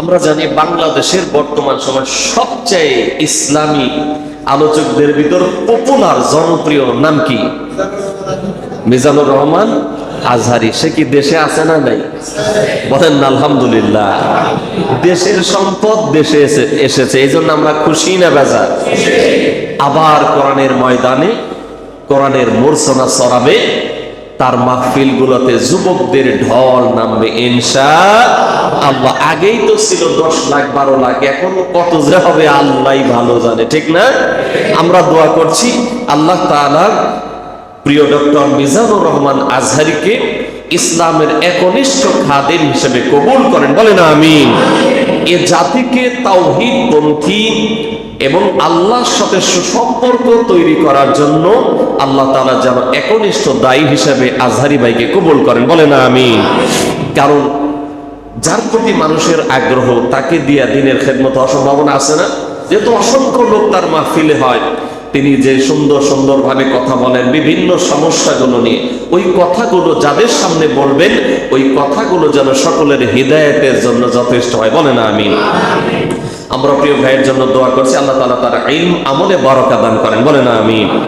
আমরা জানি বাংলাদেশের বর্তমান সময় সবচেয়ে ইসলামী আলোচকদের ভিতর পপুলার জনপ্রিয় নাম কি? মিজানুর রহমান আজহারি, সে কি দেশে আছে না নাই? বলেন না, আলহামদুলিল্লাহ। দেশের সম্পদ দেশে এসেছে এই জন্য আমরা খুশি না বেজার? আবার কোরআনের ময়দানে, কোরআনের মোরসনা সরাবে তার মাহফিল গুলোতে যুবকদের ঢল নামবে, ইনশা আল্লাহ, আগেই তো ছিল দশ লাখ, বারো লাখ, এখন কত যে হবে আল্লাহ ভালো জানে, ঠিক না? আমরা দোয়া করছি আল্লাহ তাআলা প্রিয় ডক্টর মিজানুর রহমান আজহারিকে ইসলামের একনিষ্ঠ খাদেম হিসেবে কবুল করেন। বলেন আমিন। এ জাতিকে তাওহিদ, পন্থী এবং আল্লাহর সাথে সুসম্পর্ক তৈরি করার জন্য আল্লাহ তাআলা যেন একনিষ্ঠ দায়ী হিসেবে আজহারি ভাইকে কবুল করেন। বলেন আমি কারণ যার প্রতি মানুষের আগ্রহ, তাকে দিয়া দিনের খেদমত অসম্ভাবনা আছে না? যেহেতু অসংখ্য লোক তার মাহফিলে হয়, তিনি যে সুন্দর সুন্দর ভাবে কথা বলেন বিভিন্ন সমস্যাগুলো নিয়ে, ওই কথাগুলো যাদের সামনে বলবেন, ওই কথাগুলো যেন সকলের হৃদায়তের জন্য যথেষ্ট হয়। বলে না আমিন। আমরা প্রিয় ভাইয়ের জন্য দোয়া করছি, আল্লাহ তাআলা তার ইলম আমলে বরকা দান করেন। বলে না আমিন।